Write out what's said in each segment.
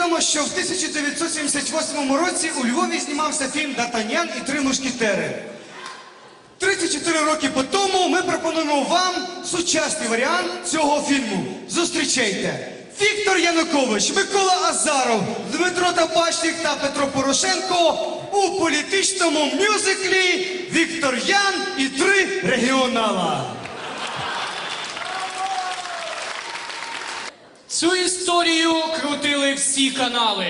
відомо, що в 1978 році у Львові знімався фільм Д'Артаньян і три мушкетери. 34 роки по тому ми пропонуємо вам сучасний варіант цього фільму. Зустрічайте! Віктор Янукович, Микола Азаров, Дмитро Табачник та Петро Порошенко у політичному мюзиклі Віктор Ян і три регіонала. Цю історію крутили всі канали.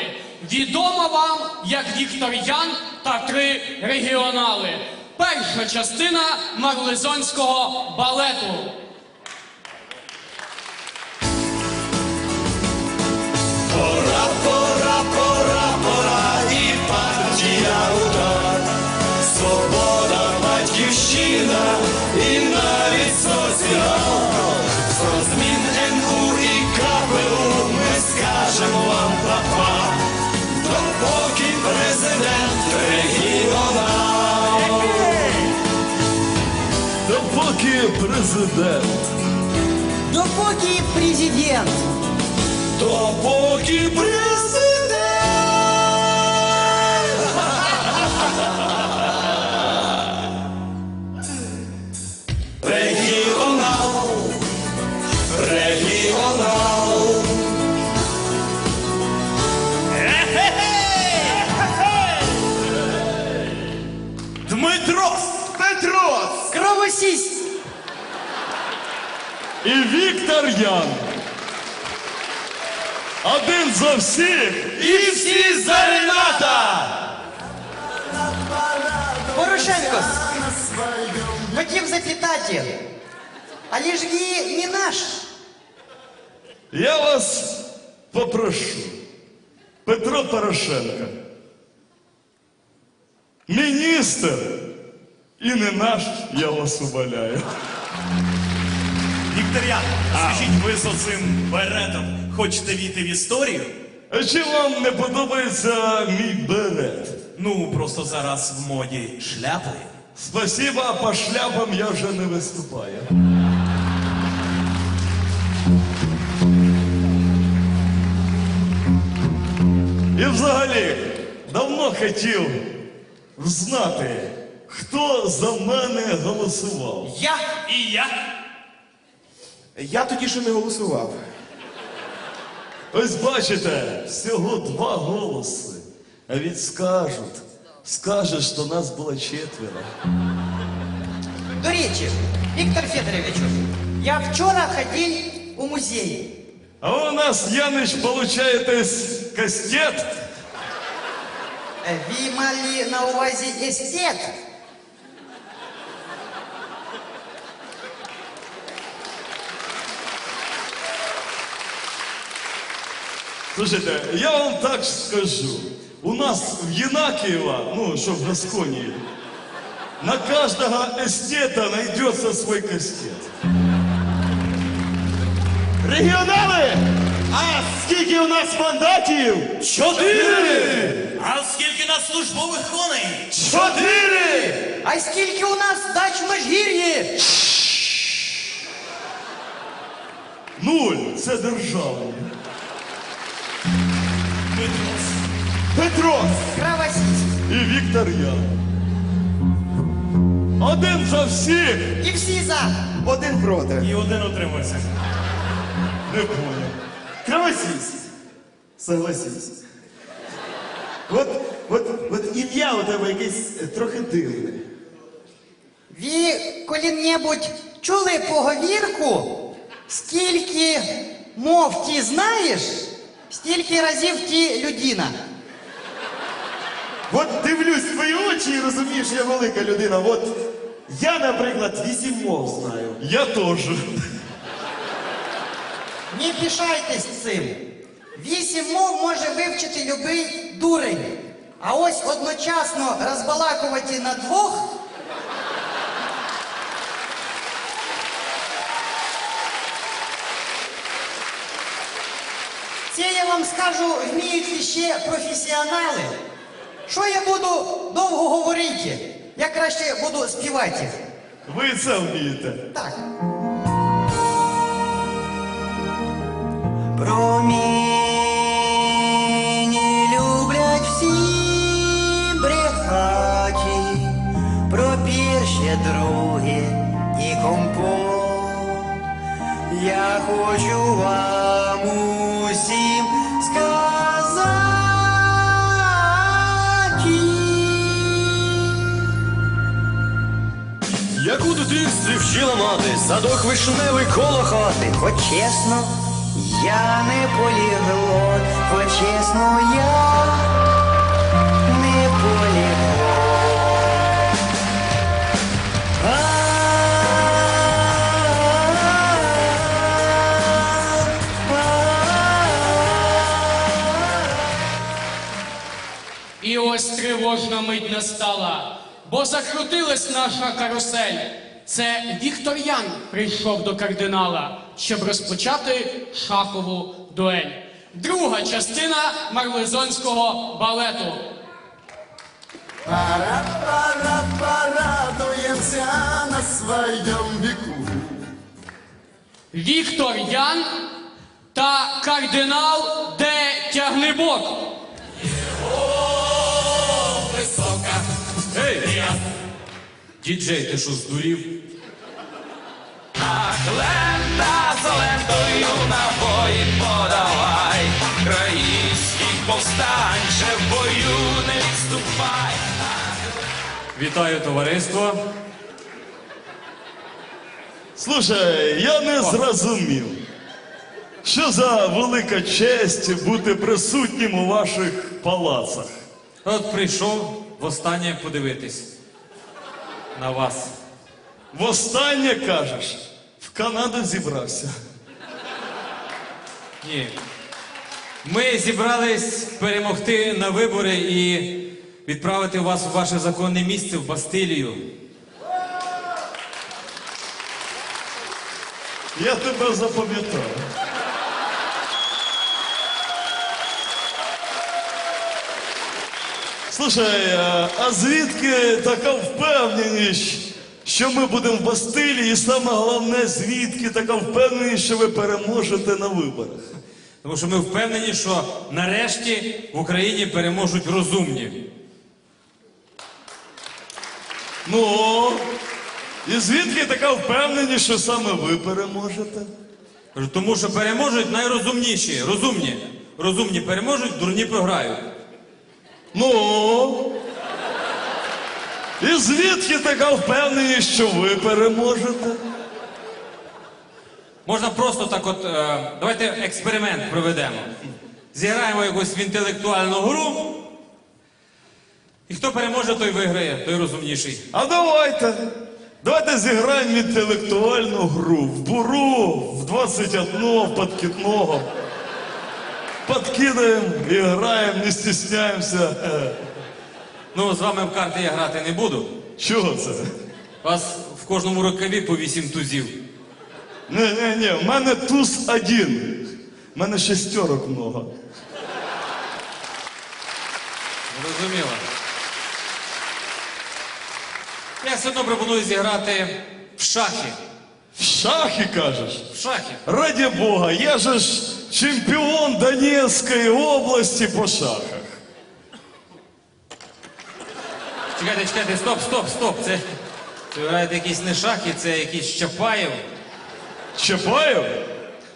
Відома вам як Віктор Ян та три регіонали. Перша частина марлезонського балету. Президент. Допоки президент. Допоки президент. І Віктор Ян. Один за всіх і всі за Рената! Порошенко. Хотів запитати. Але ж ви не наш. Я вас попрошу, Петро Порошенко, міністр і не наш, я вас умоляю. Вікторіан, скажіть, ви з оцим беретом хочете війти в історію? А чи вам не подобається мій берет? Ну, просто зараз в моді шляпи. Спасибо, а по шляпам я вже не виступаю. І взагалі, давно хотів знати, хто за мене голосував. Я. І я. Я тоді ще не голосував. Ось бачите, всього два голоси. А від скажуть, що нас було четверо. До речі, Віктор Федоровичу, я вчора ходив у музей. А у нас, Янич, получаєтесь кастет. Е, Ви мали на увазі естет? Слушайте, я вам так скажу. У нас в Єнакієва, ну, що в Гасконії, на каждого эстета найдется свой кастет. Регіонали! А скільки у нас мандатів? Чотири! А скільки нас службових коней? Чотири! А скільки у нас дач в Межгір'ї? Нуль. Це державні. Петрос! Кровосість. І Віктор Ян. Один за всіх. І всі за. Один проти. І один утримався. Не понял. Кровосість. Согласись. От, от, от ім'я у тебе якесь е, трохи дивне. Ви коли-небудь чули поговірку? Скільки мов ти знаєш, стільки разів ти людина. От дивлюсь в твої очі і розумієш, я велика людина. От я, наприклад, вісім мов знаю. Я теж. Не пішайтесь цим. Вісім мов може вивчити любий дурень. А ось одночасно розбалакувати на двох. Це я вам скажу, вміють ще професіонали. Що я буду довго говорити? Я краще буду співати. Ви це вмієте. Так. ще мати, садок вишневий коло хати. Хоч чесно, я не поліглот, хоч чесно, я не поліглот. І ось тривожна мить настала, бо закрутилась наша карусель. Це Віктор Ян прийшов до кардинала, щоб розпочати шахову дуель. Друга частина марлезонського балету. Пора, пора, порадуемся на своем веку. Віктор Ян та кардинал Де Тягнебок. Ей! Діджей, ти що здурів? Лента за лентою набої подавай. Країнських повстань ще в бою не відступай. Вітаю товариство. Слушай, я не зрозумів. Що за велика честь бути присутнім у ваших палацах? От прийшов востаннє подивитись на вас. Востаннє кажеш, в Канаду зібрався. Ні. Ми зібрались перемогти на вибори і відправити вас у ваше законне місце в Бастилію. Я тебе запам'ятав. Слушай, а, а звідки така впевненість, що ми будемо в Бастилії, і саме головне, звідки така впевненість, що ви переможете на виборах? Тому що ми впевнені, що нарешті в Україні переможуть розумні. Ну, і звідки така впевненість, що саме ви переможете? Тому що переможуть найрозумніші, розумні. Розумні переможуть, дурні програють. Ну. І звідки така впевненість, що ви переможете? Можна просто так от. Е, давайте експеримент проведемо. Зіграємо якусь в інтелектуальну гру. І хто переможе, той виграє, той розумніший. А давайте. Давайте зіграємо в інтелектуальну гру. В буру, в 21, в подкидного. Подкидаємо і граємо, не стісняємося. Ну, з вами в карти я грати не буду. Чого це? У вас в кожному рукаві по вісім тузів. Ні, ні, ні, в мене туз один. В мене шестерок много. Зрозуміло. Я все одно пропоную зіграти в шахи. В шахи кажеш? В шахи. Раді Бога, я же ж чемпіон Донецької області по шахах. Чекайте, чекайте, стоп, стоп, стоп. Це, це ви граєте якісь не шахи, це якийсь Чапаєв. Чапаєв?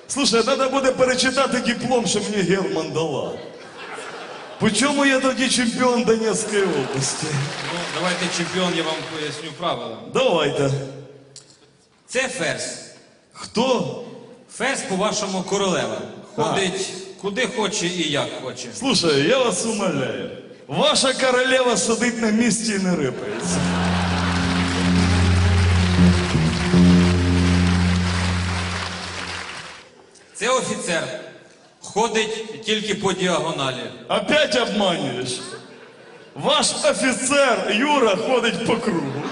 Слушай, треба буде перечитати диплом, що мені Герман дала. По чому я тоді чемпіон Донецької області? Ну, давайте чемпіон, я вам поясню правила. Давайте. Це ферзь. Хто? Ферзь, по-вашому, королева. Ходить куди хоче і як хоче. Слушай, я вас умоляю. Ваша королева сидить на місці і не рипається. Це офіцер. Ходить тільки по діагоналі. Опять обманюєш. Ваш офіцер Юра ходить по кругу.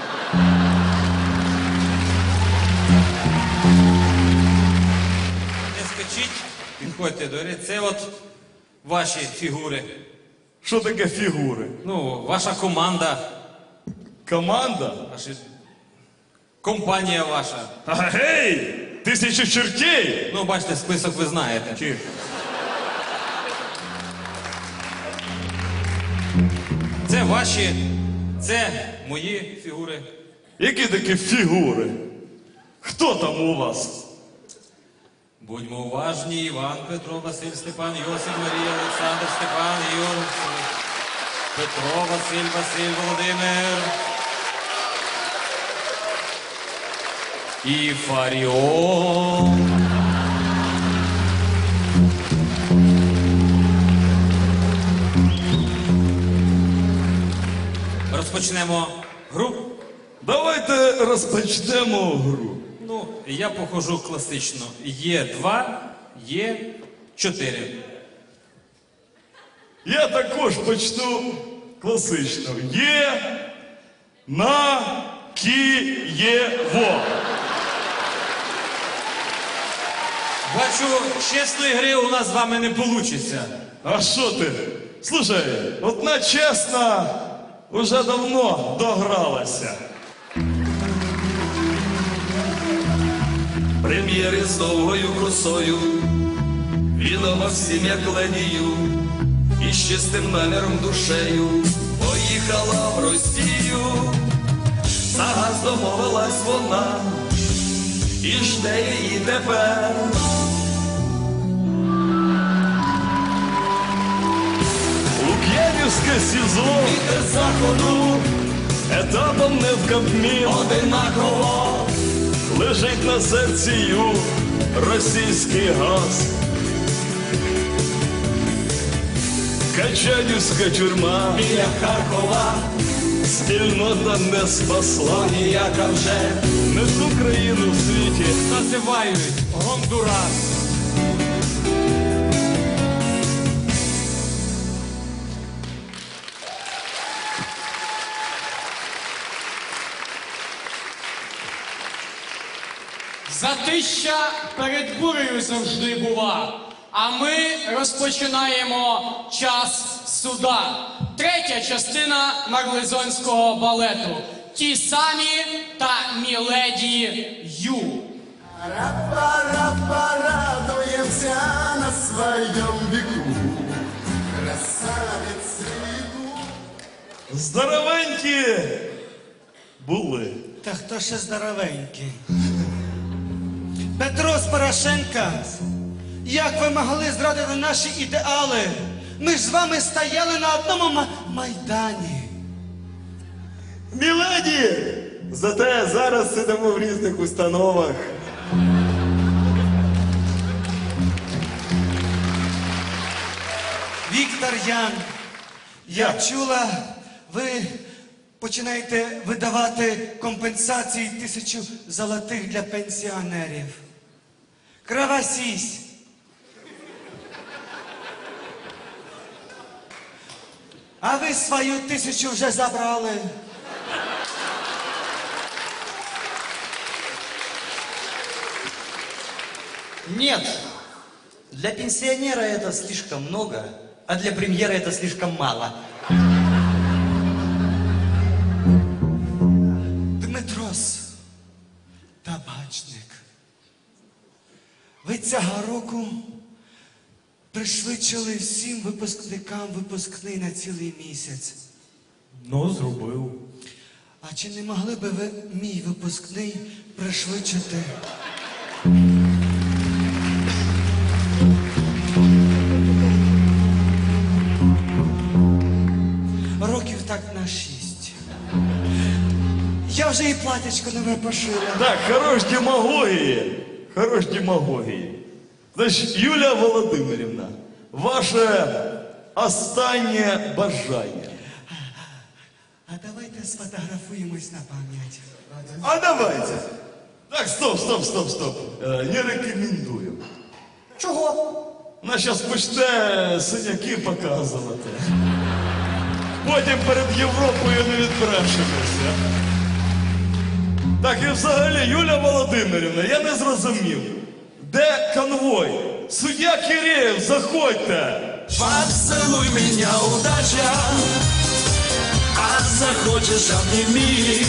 Не скачіть, підходьте до гри. Це от ваші фігури. Що таке фігури? Ну, ваша команда, Команда? ваші... компанія ваша. А, Гей! Тисячу чертей! Ну, бачите, список ви знаєте. Це ваші, це мої фігури. Які такі фігури? Хто там у вас? Будьмо уважні, Іван, Петро, Василь, Степан, Йосип, Марія, Олександр, Степан, Юр, Петро, Василь, Василь, Володимир. І Фаріон. Розпочнемо гру. Давайте розпочнемо гру. Я похожу класично. Є два, є чотири. Я також почну класично. Є на Києво. Бачу, чесної гри у нас з вами не вийде. А що ти? Слушай, одна чесна уже давно догралася. Прем'єри з довгою косою, відомо всім як ледію, і з чистим наміром душею поїхала в Росію, за газ домовилась вона, і жде її тепер. Лук'янівське СІЗО Вітер заходу етапом не в Кабмін одинаково, лежить на серці російський газ. Качанівська тюрма біля Харкова, спільнота не спасла. ніяка вже. Не ту країну в світі. Називають Гондурас. Затища перед бурею завжди бува. А ми розпочинаємо час суда. Третя частина марлезонського балету. Ті самі та міледі Ю. Рапа-рапа радуемся на бегу. Красавец світу. Здоровенькі були. Та хто ще здоровенький? Петро з Порошенка, як ви могли зрадити наші ідеали? Ми ж з вами стояли на одному майдані. Міледі! Зате зараз сидимо в різних установах. Віктор Ян, я чула, ви починаєте видавати компенсації тисячу золотих для пенсіонерів. Кровосісь. А ви свою тисячу вже забрали. Нет, для пенсионера это слишком много, а для премьера это слишком мало. Цього року пришвидшили всім випускникам випускний на цілий місяць. Ну, зробив. А чи не могли би ви мій випускний пришвидшити? Років так на шість. Я вже і платячко нове пошила. Так, хорош демагогії. Хорош демагогії. Значить, Юлія Володимирівна, ваше останнє бажання. А давайте сфотографуємось на пам'ять. А давайте. Так, стоп, стоп, стоп, стоп. Е, не рекомендую. Чого? Вона зараз почне синяки показувати. Потім перед Європою не відбрешемося. Так, і взагалі, Юля Володимирівна, я не зрозумів. Де конвой? Суддя Киреєв, заходьте. Поцелуй меня, удача, а захочешь обними.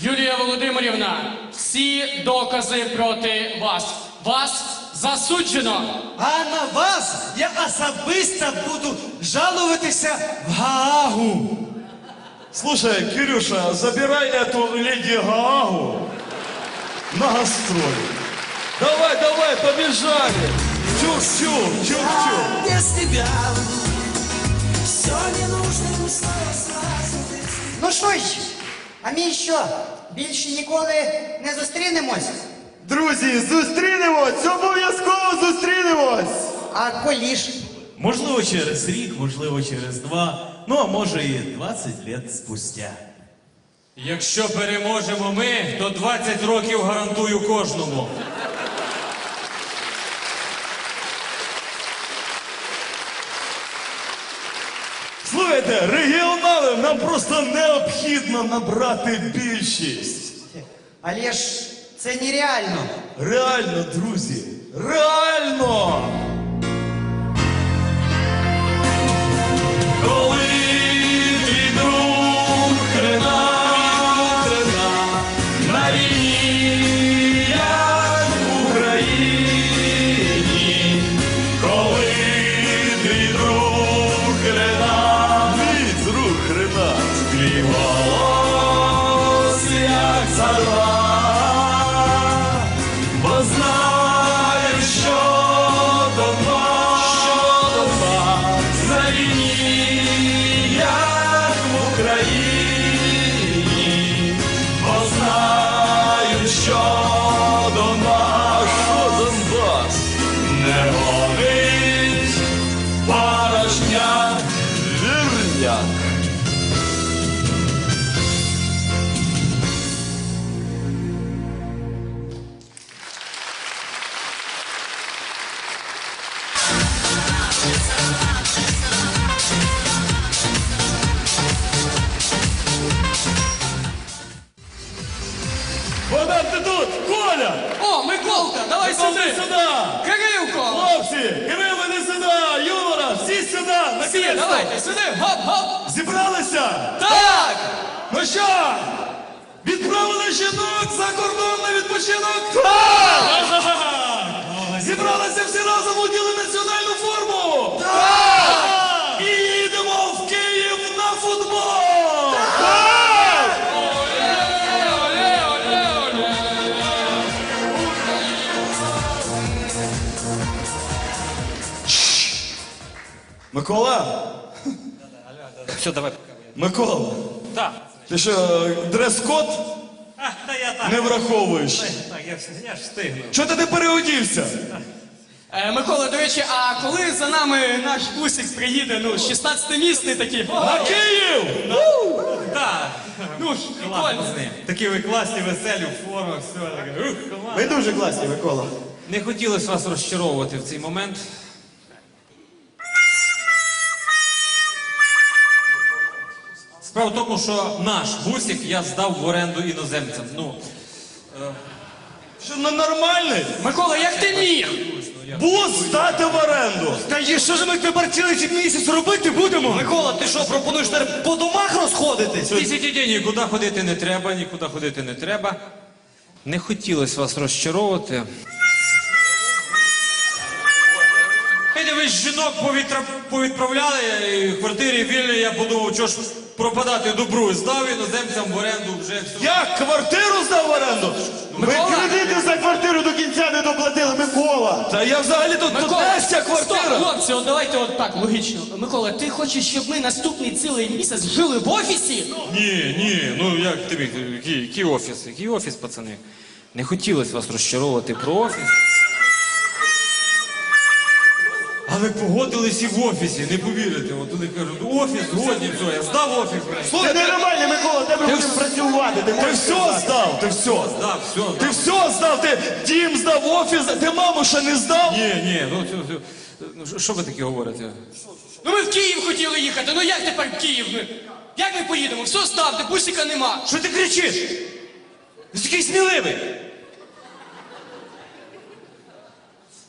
Юлія Володимирівна, всі докази проти вас. Вас засуджено. А на вас я особисто буду жалуватися в Гаагу. Слушай, Кирюша, забирай эту леди Гаагу на гастроли. Давай, давай, побежали. Чух-чух, чух-чух. Без тебя все ненужным снова сразу ты Ну що ж, а ми що, більше ніколи не зустрінемось? Друзі, зустрінемось! Обов'язково зустрінемось! А коли ж? Можливо, через рік, можливо, через два, ну а може і 20 лет спустя. Якщо переможемо ми, то 20 років гарантую кожному. Слухайте, регіоналам нам просто необхідно набрати більшість. Але ж це нереально. Реально, друзі, реально! Микола? Все, давай. Микола, Так. ти що, дрес-код А, та я так. не враховуєш? Так, я, вс- я ж встигну. Чого ти не переодівся? Е, Микола, до речі, а коли за нами наш бусик приїде, ну, 16 місний такий. На Київ! Так. Ну ж, Ладно прикольно. з ним. Такі ви класні, веселі, в формах, все таке. Ух, команда. Ви дуже класні, Микола. Не хотілося вас розчаровувати в цей момент. Справа в тому, що наш бусик я здав в оренду іноземцям. Ну, Що не нормальний? Микола, як ти міг? Бус здати в оренду! Та є, що ж ми тепер цілий місяць робити будемо? Микола, ти що, пропонуєш тепер по домах розходитись? Ті-ті-ті, нікуди ходити не треба, нікуди ходити не треба. Не хотілося вас розчаровувати. Ви жінок повітра... повідправляли, і квартирі вільні, я подумав, що ж пропадати добру. Здав іноземцям в оренду вже все. Я квартиру здав в оренду? Ви кредити за квартиру до кінця не доплатили, Микола! Та я взагалі тут Микола, Настя стоп, квартира! хлопці, от давайте от так, логічно. Микола, ти хочеш, щоб ми наступний цілий місяць жили в офісі? Ні, ні, ну як тобі, який, який офіс? Який офіс, пацани? Не хотілося вас розчаровувати про офіс. Але погодились і в офісі, не повірите. От вони кажуть, офіс, згодні, все, я здав офіс. Ти нормальний, Микола, тебе будемо працювати. Ти Ти все здав, ти все. Здав, все. Ти все здав, ти дім здав, офіс, ти маму ще не здав? Ні, ні, ну, все, все. ну що- що ви таке говорите? Ну ми в Київ хотіли їхати, ну як тепер в Київ? Ми? Як ми поїдемо? Все ставте, бусика нема. Що ти кричиш? Ти такий сміливий.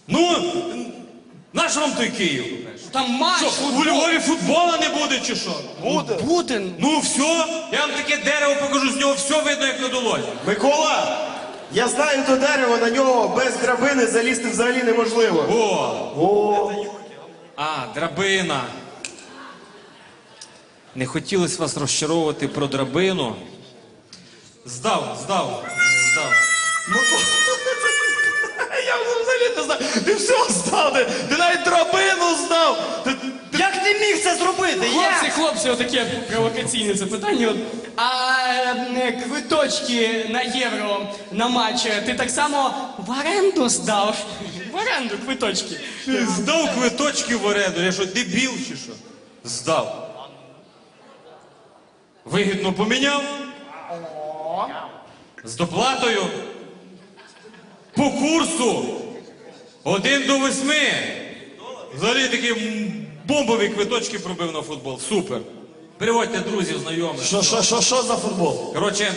Ну, нащо вам той Київ? Там матч, Що, у. Львові футбола не буде чи що? Буде. Буде. Ну все, я вам таке дерево покажу, з нього все видно, як на долоні. Микола, я знаю то дерево, на нього без драбини залізти взагалі неможливо. О! О, А, драбина. Не хотілося вас розчаровувати про драбину. Здав, здав, здав. Я взагалі не знаю. Ти все здав, ти, ти навіть драбину здав. Ти, ти... Як ти міг це зробити? Хлопці, Як? хлопці, отаке провокаційне запитання. От, А е, квиточки на євро на матч е, ти так само в оренду здав? В оренду квиточки. Здав квиточки в оренду. Я що, дебіл чи що? Здав. Вигідно поміняв. З доплатою. По курсу. Один до восьми. Взагалі такі бомбові квиточки пробив на футбол. Супер. Приводьте друзів, знайомих. Що, що, що, що за футбол? Коротше,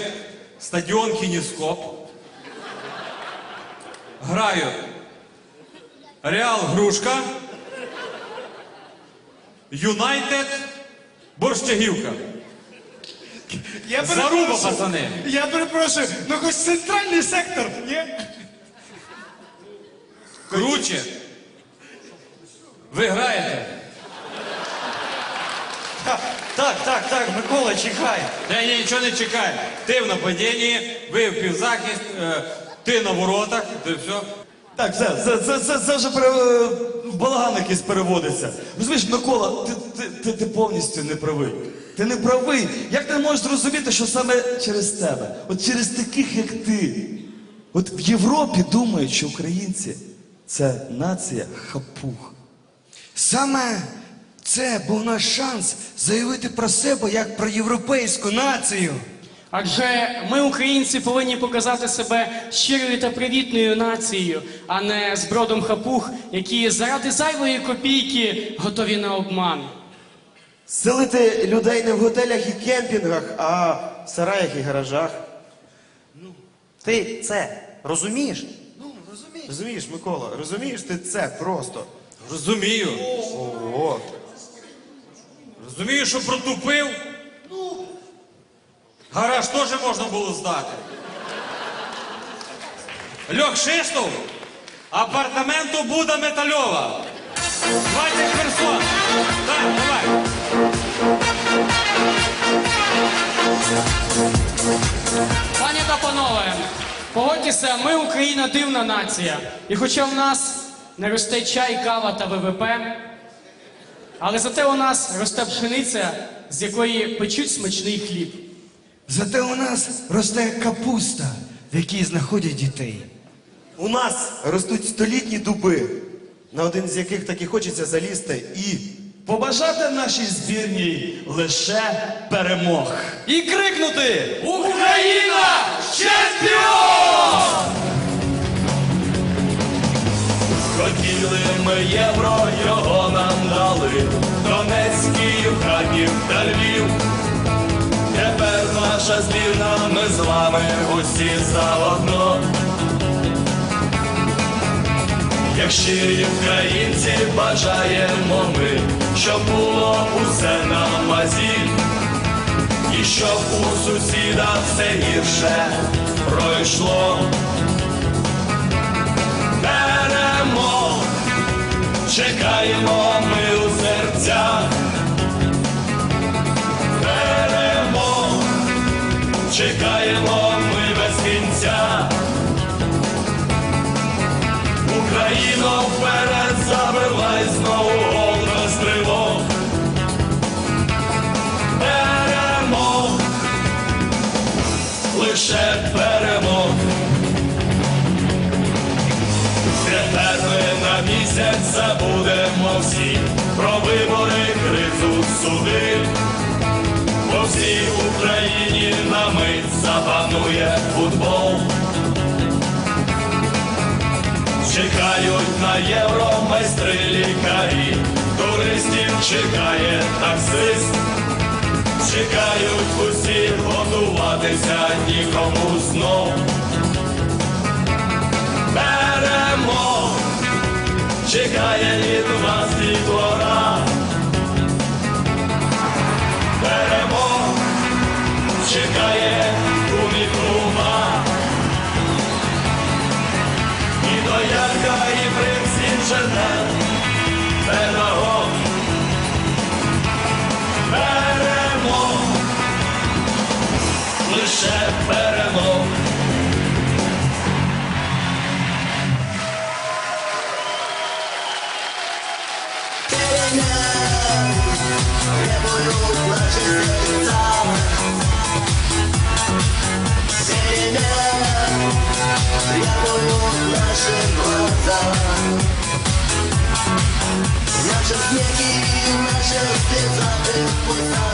стадіон Кініскоп. Грають Реал Грушка. Юнайтед Борщагівка. Я Заруба, перепрошую. пацани. Я перепрошую, ну хоч центральний сектор, ні? Круче. Ви граєте. Так, так, так, Микола, чекай. Та ні, нічого не чекай. Ти в нападінні, ви в півзахист, е, ти на воротах, ти все. Так, все, це, це, це, це вже пере, е, в балаган якийсь переводиться. Розумієш, Микола, ти, ти, ти, ти повністю не правий. Ти не правий. Як ти можеш зрозуміти, що саме через тебе? От через таких, як ти. От в Європі думають, що українці це нація хапух. Саме це був наш шанс заявити про себе як про європейську націю. Адже ми, українці, повинні показати себе щирою та привітною нацією, а не з бродом хапух, які заради зайвої копійки готові на обман. Селити людей не в готелях і кемпінгах, а в сараях і гаражах. Ну, ти це розумієш? Ну, розумієш. Микола, розумієш ти це просто. Розумію. О, Розумію, що протупив. Гараж теж можна було здати. Льох Шиштов, апартаменту Буда Метальова. 20 персон. Так, давай. Пані та панове, погодьтеся, ми Україна дивна нація. І хоча в нас не росте чай, кава та ВВП, але зате у нас росте пшениця, з якої печуть смачний хліб. Зате у нас росте капуста, в якій знаходять дітей. у нас ростуть столітні дуби, на один з яких так і хочеться залізти і. Побажати нашій збірній лише перемог. І крикнути! Україна! Чемпіон! Хотіли ми євро, його нам дали. Донецьк, Київ, Харків та Львів. Тепер наша збірна, ми з вами усі заодно. Як щирі українці бажаємо ми, щоб було усе на мазі. І щоб у сусіда все гірше пройшло. Беремо, чекаємо ми у серця. Беремо, чекаємо ми без кінця. Україно вперед забивай знову запанує футбол. Чекають на євро майстри лікарі, туристів чекає таксист. Чекають усі готуватися нікому знов. Беремо, чекає від вас дітвора. Беремо, Nasze śniegi, nasze zwiedza, wypływa